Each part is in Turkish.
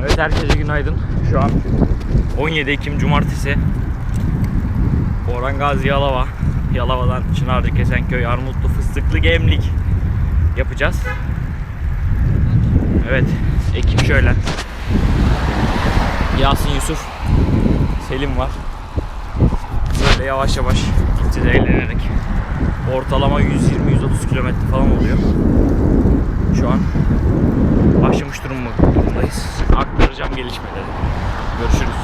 Evet herkese günaydın. Şu an 17 Ekim Cumartesi. Orhan Gazi Yalova. Yalova'dan Çınarcık Esenköy Armutlu Fıstıklı Gemlik yapacağız. Evet ekip şöyle. Yasin Yusuf, Selim var. Böyle yavaş yavaş gideceğiz eğlenerek. Ortalama 120-130 kilometre falan oluyor. Şu an başlamış durum durumdayız. Aktaracağım gelişmeleri. Görüşürüz.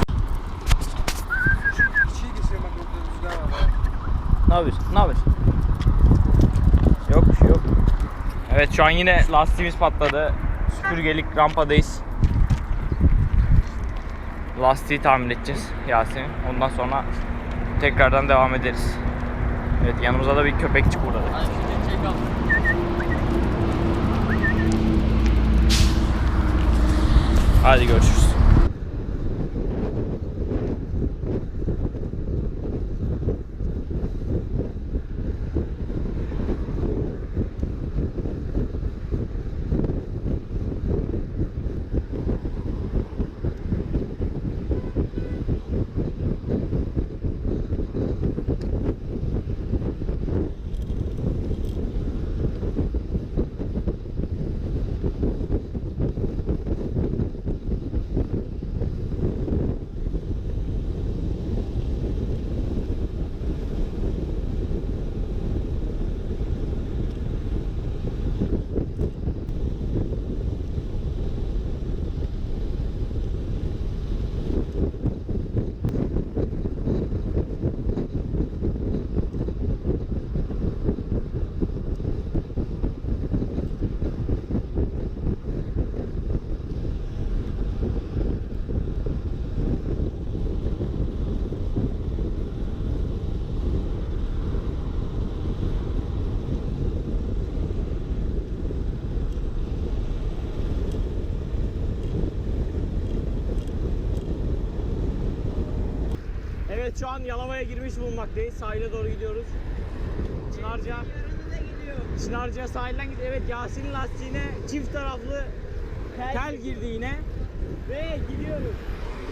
Ne haber? Ne haber? Yok bir şey yok. Evet şu an yine lastiğimiz patladı. Süpürgelik rampadayız. Lastiği tamir edeceğiz Yasin. Ondan sonra tekrardan devam ederiz. Evet yanımıza da bir köpekçik uğradı. Hadi görüşürüz. Evet şu an Yalova'ya girmiş bulunmaktayız. Sahile doğru gidiyoruz. Çınarca. Çınarca sahilden gidiyor. Evet Yasin'in lastiğine çift taraflı tel, girdi yine. Ve gidiyoruz.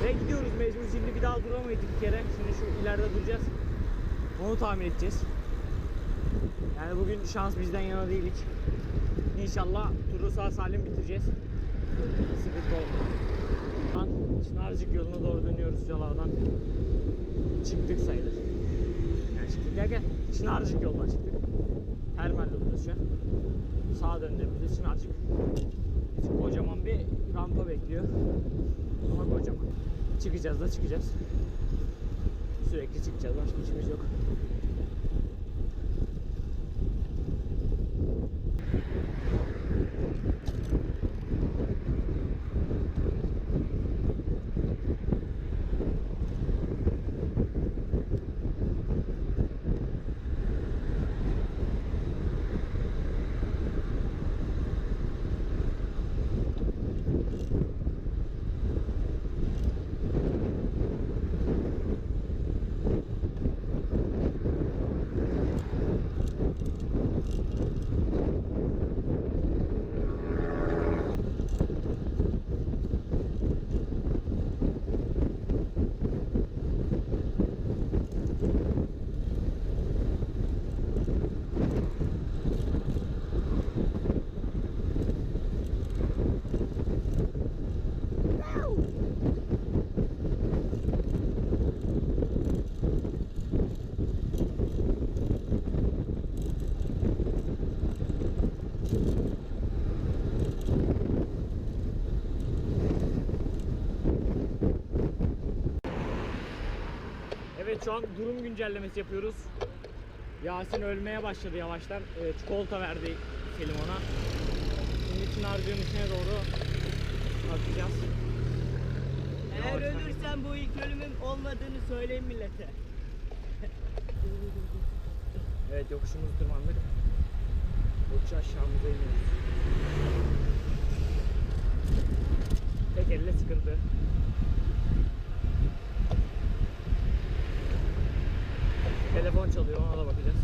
Ve gidiyoruz mecbur. Şimdi bir daha duramayız bir kere. Şimdi şu ileride duracağız. Onu tamir edeceğiz. Yani bugün şans bizden yana değil hiç. İnşallah turu sağ salim bitireceğiz. Sıkıntı olmaz. Şu an Çınarcık yoluna doğru dönüyoruz Yalova'dan çıktık sayılır. Yani çıktık derken Çınarcık yoldan çıktık. Termal yolundayız şu an. Sağa döndüğümüzde Çınarcık. Bizi kocaman bir rampa bekliyor. Ama kocaman. Çıkacağız da çıkacağız. Sürekli çıkacağız. Başka işimiz yok. Evet şu an durum güncellemesi yapıyoruz. Yasin ölmeye başladı yavaştan. Ee, çikolata verdi Selim ona. Şimdi Çınarcık'ın içine doğru atacağız. Eğer Yavaştan. ölürsem bu ilk ölümüm olmadığını söyleyin millete. Evet yokuşumuzu tırmandık. Yokuş aşağımıza iniyoruz. Tek elle sıkıntı. Telefon çalıyor ona da bakacağız.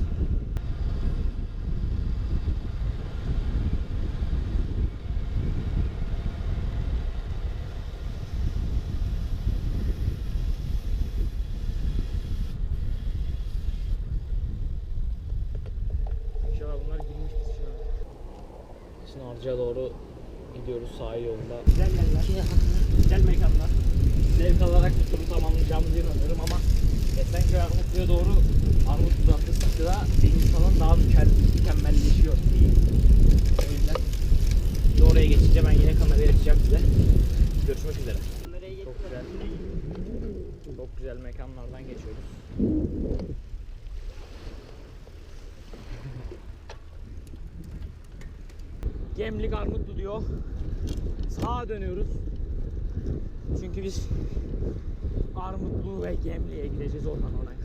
İnşallah bunlar girmiştir şimdi. Şimdi doğru gidiyoruz sahil yolunda. Güzel yerler, güzel mekanlar. Zevk alarak bu turu tamamlayacağımızı inanıyorum ama Esenköy Armutlu'ya doğru Armutlu atladıkça da deniz falan daha mükemmel, mükemmelleşiyor diyeyim. O yüzden bir oraya geçince ben yine kamerayı açacağım size. Görüşmek üzere. Çok güzel. Çok güzel mekanlardan geçiyoruz. Gemlik Armutlu diyor. Sağa dönüyoruz. Çünkü biz Armutlu ve Gemli'ye gideceğiz oradan oraya.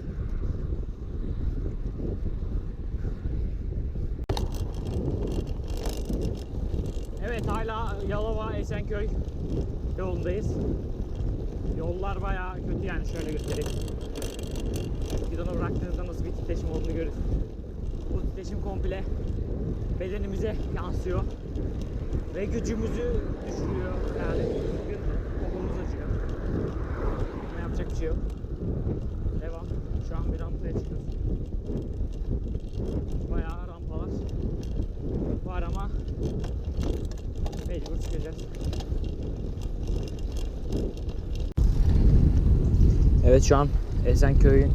Evet hala Yalova Esenköy yolundayız. Yollar bayağı kötü yani şöyle göstereyim. Gidonu bıraktığınızda nasıl bir titreşim olduğunu görürsünüz. Bu titreşim komple bedenimize yansıyor. Ve gücümüzü düşürüyor. Yani bugün kolumuz acıyor. Ama yapacak bir şey yok. Devam. Şu an bir rampaya çıkıyoruz. Bayağı rampalar var ama mecbur çıkacağız. Evet şu an Esenköy'ün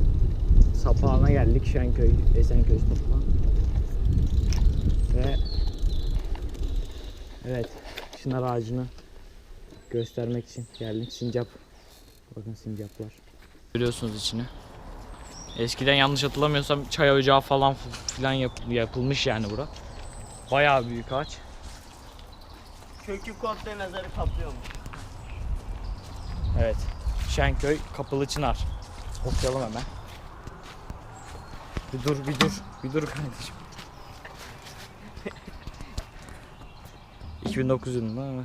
sapağına geldik. Şenköy, Esenköy sapağı. Ve evet çınar ağacını göstermek için geldik. Sincap. Bakın sincaplar. Görüyorsunuz içini. Eskiden yanlış hatırlamıyorsam çay ocağı falan filan yap- yapılmış yani bura. Bayağı büyük ağaç. Kökü komple mezarı kaplıyormuş. Evet. Şenköy Kapılı Çınar. Okuyalım hemen. Bir dur, bir dur. Bir dur kardeşim. 2009 yılında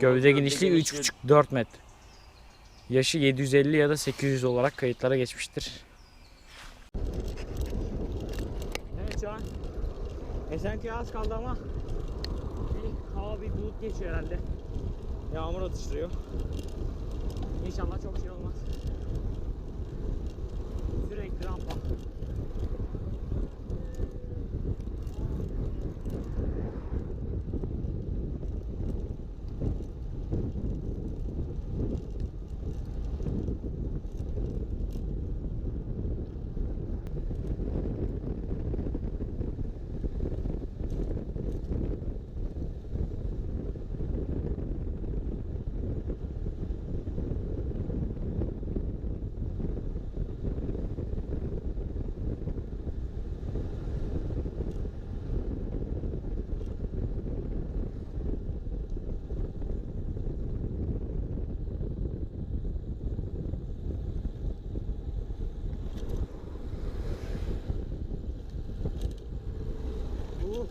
gövde genişliği 3,5-4 metre. Yaşı 750 ya da 800 olarak kayıtlara geçmiştir. Evet şu an Esenköy'e az kaldı ama hava bir bulut geçiyor herhalde. Yağmur atıştırıyor. İnşallah çok şey olmaz. Sürekli rampa. Uh.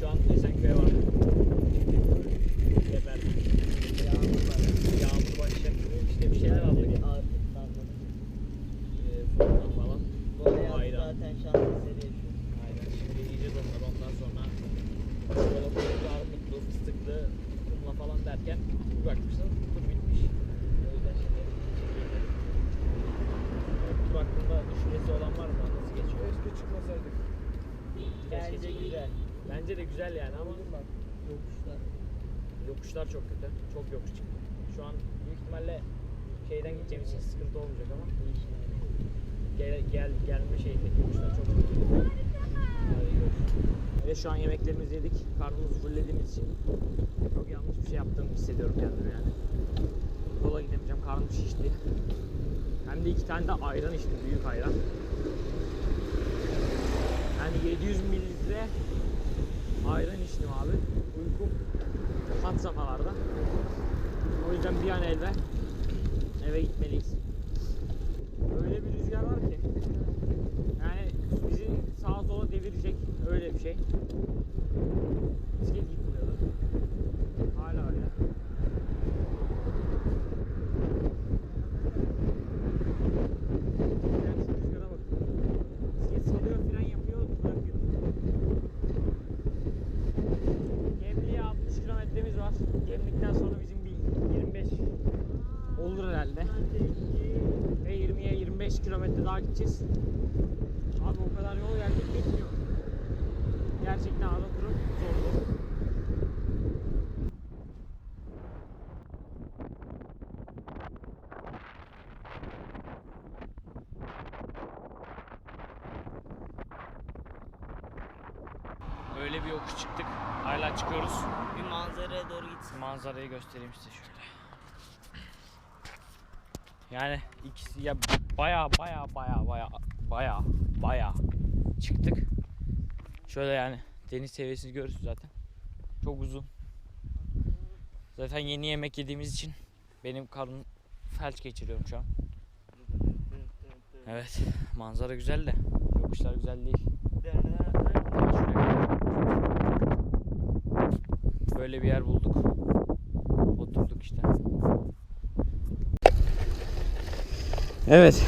Şu an Esenköy'e var. Geber. Yağmur var. Yağmur başlayacak gibi işte bir şeyler aldık. Ee, fırından falan. Bu hayat Ayran. zaten şans eseri yaşıyor. Aynen. Şimdi yiyeceğiz onları ondan sonra böyle kuyruğu, armutlu, fıstıklı, kumla falan derken bir bakmışsın tur bitmiş. O yüzden şimdi yedim. Tur hakkında düşüncesi olan var mı? Nasıl geçiyor? Çıkmasaydık. Bence Keşke- güzel. Bence de güzel yani ama. Yokuşlar. yokuşlar çok kötü. Çok yokuş çıktı. Şu an büyük ihtimalle şeyden gideceğimiz için sıkıntı olmayacak ama gel, gel gelme şeyindeki yokuşlar çok kötü. Ve şu an yemeklerimizi yedik. Karnımızı fullediğimiz için çok yanlış bir şey yaptığımı hissediyorum kendimi yani. Kola gidemeyeceğim. Karnım şişti. Hem de iki tane de ayran içtim. Büyük ayran. Yani 700 mililitre ayran içtim abi. Uykum hat safhalarda. O yüzden bir an evvel eve gitmeliyiz. Öyle bir rüzgar var ki yani bizi sağa sola devirecek öyle bir şey. Bisiklet yıkılıyordu. Hala öyle. gideceğiz. Abi o kadar yol geldik bitmiyor. Gerçekten arada durum zordu. Öyle bir yokuş çıktık. Hala çıkıyoruz. Bir manzaraya doğru gitsin. Manzarayı göstereyim size şöyle. Yani ikisi ya baya baya baya baya baya baya çıktık. Şöyle yani deniz seviyesini görürsünüz zaten. Çok uzun. Zaten yeni yemek yediğimiz için benim karnım felç geçiriyorum şu an. Evet manzara güzel de yokuşlar güzel değil. Böyle bir yer bulduk. Oturduk işte. Evet.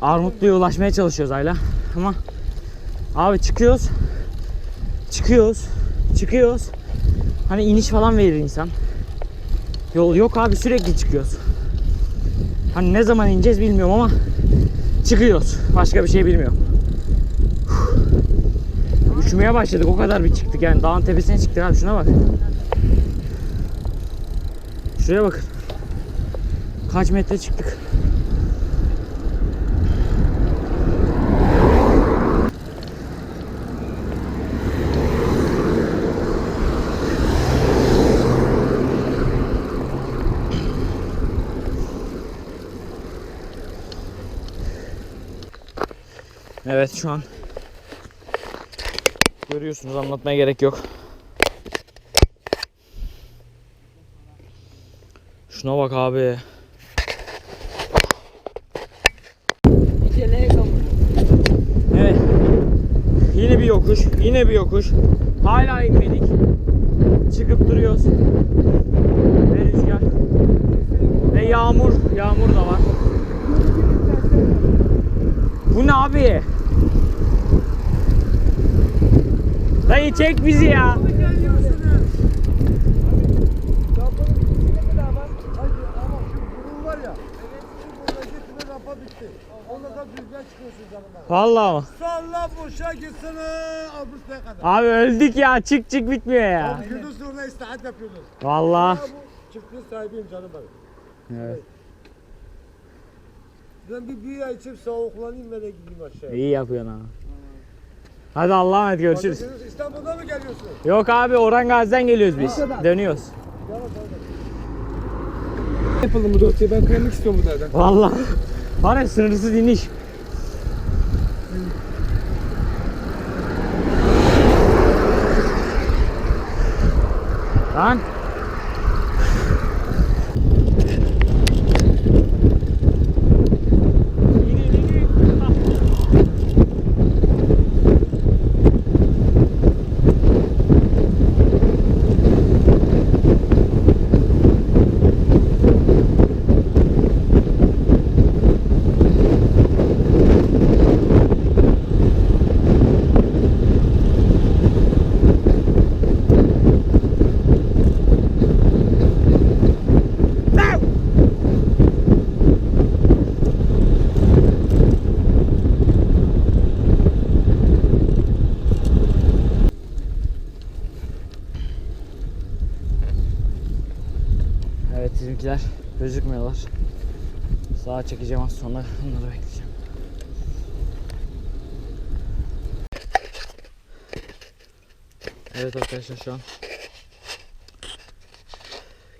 Armutlu'ya ulaşmaya çalışıyoruz Ayla. Ama abi çıkıyoruz. Çıkıyoruz. Çıkıyoruz. Hani iniş falan verir insan. Yol yok abi sürekli çıkıyoruz. Hani ne zaman ineceğiz bilmiyorum ama çıkıyoruz. Başka bir şey bilmiyorum. Üşümeye başladık o kadar bir çıktık yani dağın tepesine çıktık abi şuna bak. Şuraya bakın. Kaç metre çıktık. Evet şu an Görüyorsunuz anlatmaya gerek yok. Şuna bak abi. Evet. Yine bir yokuş, yine bir yokuş. Hala inmedik. Çıkıp duruyoruz. Ve rüzgar. Ve yağmur, yağmur da var. Bu ne abi? Dayı çek bizi ya. Vallahi mı? Salla boşa gitsene Avrupa'ya kadar. Abi öldük ya. Çık çık bitmiyor ya. Abi gündüz sonra istirahat yapıyoruz. Bu çiftliğin sahibiyim canım benim. Evet. Ben bir bir ay içip soğuklanayım ve de gideyim aşağıya. İyi yapıyorsun abi. Hadi Allah'a emanet görüşürüz. Bakıyorsunuz, İstanbul'da mı geliyorsun? Yok abi Orhan Gazi'den geliyoruz biz. Dönüyoruz. Yapalım bu dosyayı ben kaymak istiyorum bunlardan. Vallahi. Var ya sınırsız iniş. Lan. Sağa çekeceğim az sonra onları bekleyeceğim. Evet arkadaşlar şu an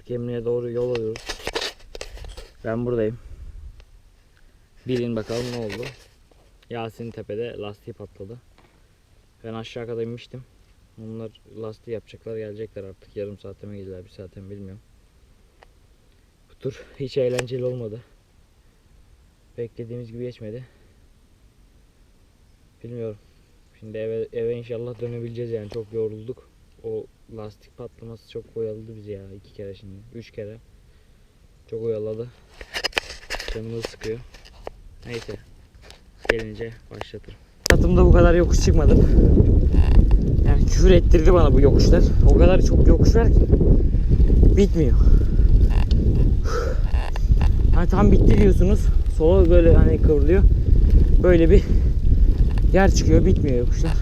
gemiye doğru yol alıyoruz. Ben buradayım. Bilin bakalım ne oldu. Yasin tepede lastiği patladı. Ben aşağı kadar inmiştim. Onlar lastiği yapacaklar gelecekler artık. Yarım saate mi gelirler bir saate mi bilmiyorum. Bu tur hiç eğlenceli olmadı. Beklediğimiz gibi geçmedi. Bilmiyorum. Şimdi eve, eve inşallah dönebileceğiz yani çok yorulduk. O lastik patlaması çok oyaladı bizi ya iki kere şimdi. Üç kere. Çok oyaladı. Canımı sıkıyor. Neyse. Gelince başlatırım. Hayatımda bu kadar yokuş çıkmadım. Yani küfür ettirdi bana bu yokuşlar. O kadar çok yokuş var ki. Bitmiyor. Hani tam bitti diyorsunuz. Sola böyle hani kıvrılıyor. Böyle bir yer çıkıyor. Bitmiyor yokuşlar.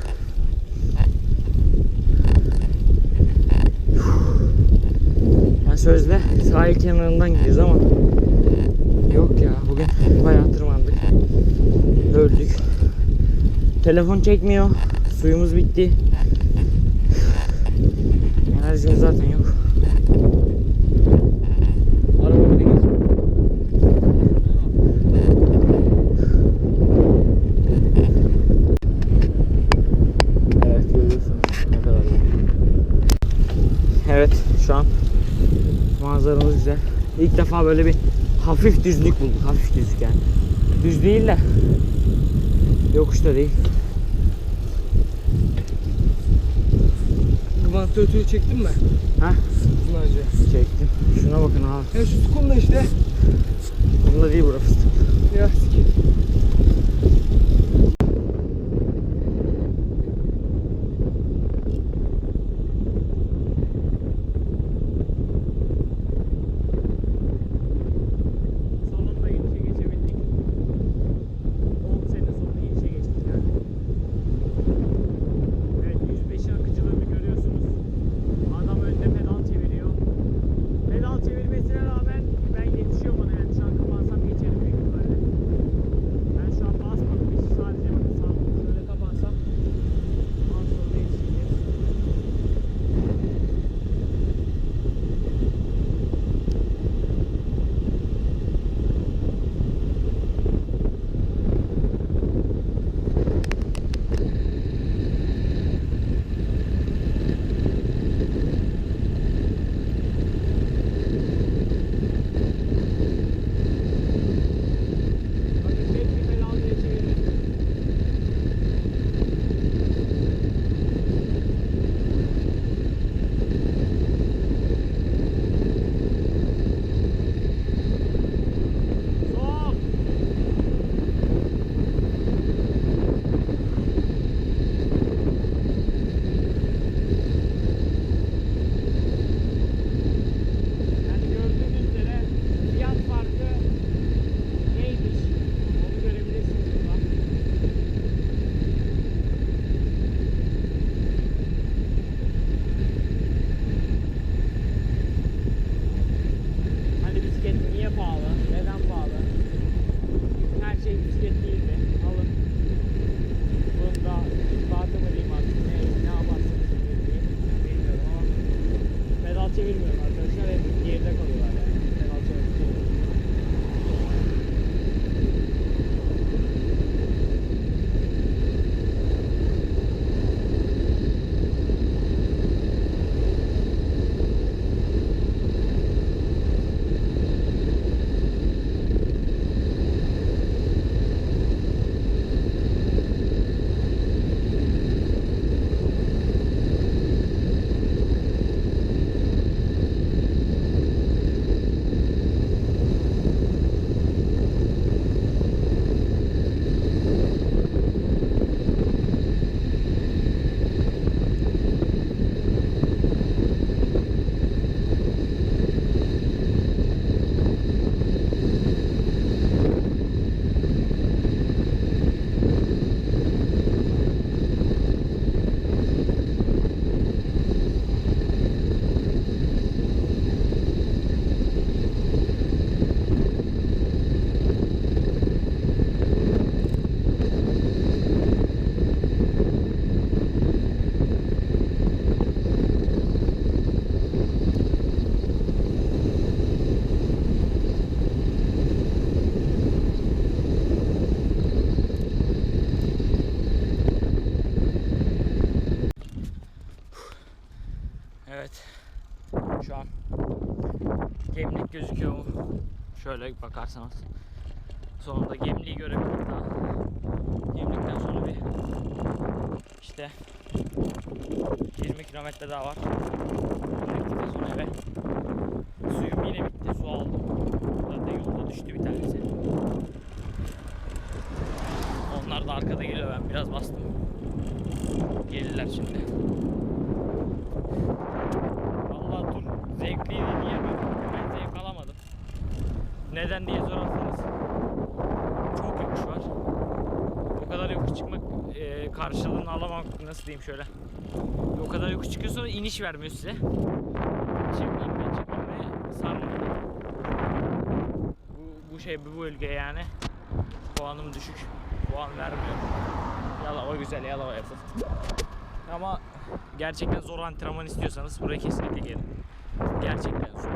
Yani sözde sahil kenarından gidiyoruz ama yok ya bugün bayağı tırmandık. Öldük. Telefon çekmiyor. Suyumuz bitti. Enerjimiz zaten yok. Araba burada geziyor. Evet görüyorsunuz ne kadar iyi. Evet şu an manzaramız güzel. İlk defa böyle bir hafif düzlük bulduk. Hafif düzlük yani. Düz değil de yokuşta değil. Vantilatörü çektin mi? Ha Uzun önce. çektim. Şuna bakın abi. Ya şu sukumla işte. Bunda değil burası. Ya çevirmiyorum arkadaşlar. Hep geride kalıyorlar Şöyle bakarsanız. Sonunda gemliği görebildik daha. Gemlikten sonra bir işte 20 kilometre daha var. Gemlikten sonra eve. Suyum yine bitti. Su aldım. Zaten yolda düştü bir tanesi. Onlar da arkada geliyor. Ben biraz bastım. Gelirler şimdi. çıkamazsınız. Çok yokuş var. O kadar yokuş çıkmak e, karşılığını alamam. Nasıl diyeyim şöyle. O kadar yokuş çıkıyorsun iniş vermiyor size. Çekmem ben çekmem ve. Bu, bu şey bu bölge yani. Puanım düşük. Puan vermiyor. Yalava güzel yalava yapın. Ama gerçekten zor antrenman istiyorsanız buraya kesinlikle gelin. Gerçekten zor.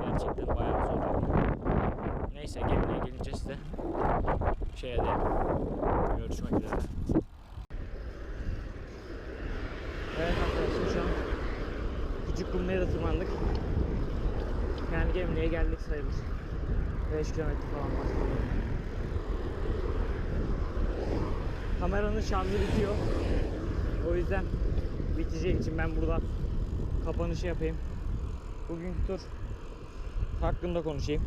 Gerçekten bayağı zor. Neyse gemine gelince size şey edelim. Görüşmek üzere. Evet arkadaşlar şu an küçük kumluya da tırmandık. Yani Gemli'ye geldik sayılır. 5 kilometre falan var. Kameranın şarjı bitiyor. O yüzden biteceği için ben burada kapanışı yapayım. Bugünkü tur hakkında konuşayım.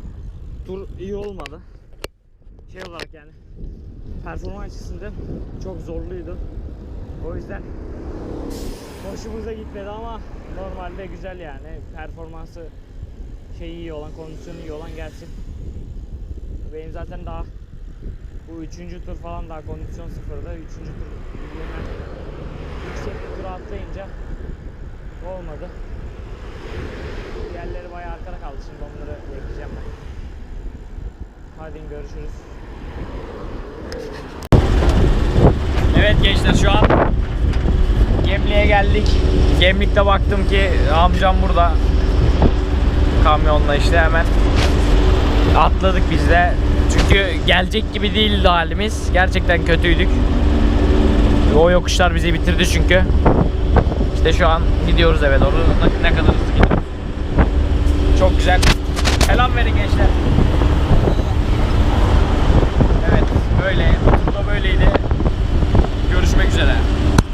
Tur iyi olmadı. Şey olarak yani performans açısından çok zorluydu. O yüzden hoşumuza gitmedi ama normalde güzel yani. Performansı şey iyi olan, kondisyonu iyi olan gelsin. Benim zaten daha bu üçüncü tur falan daha kondisyon sıfırda. Üçüncü tur hemen yüksek bir tura atlayınca olmadı. Diğerleri bayağı arkada kaldı. Şimdi onları bekleyeceğim ben. Hadi görüşürüz. Evet gençler şu an Gemlik'e geldik. Gemlik'te baktım ki amcam burada. Kamyonla işte hemen atladık biz de. Çünkü gelecek gibi değildi halimiz. Gerçekten kötüydük. O yokuşlar bizi bitirdi çünkü. İşte şu an gidiyoruz eve doğru. Ne kadar hızlı gidiyoruz. Çok güzel. Selam verin gençler. Evet böyle. Turda böyleydi. Görüşmek üzere.